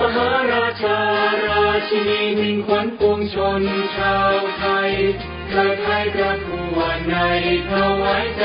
มหาราชาราชินีมิ่งขวัญปวงชนชาวไทยเกิดไทยประกวดในถวายใจ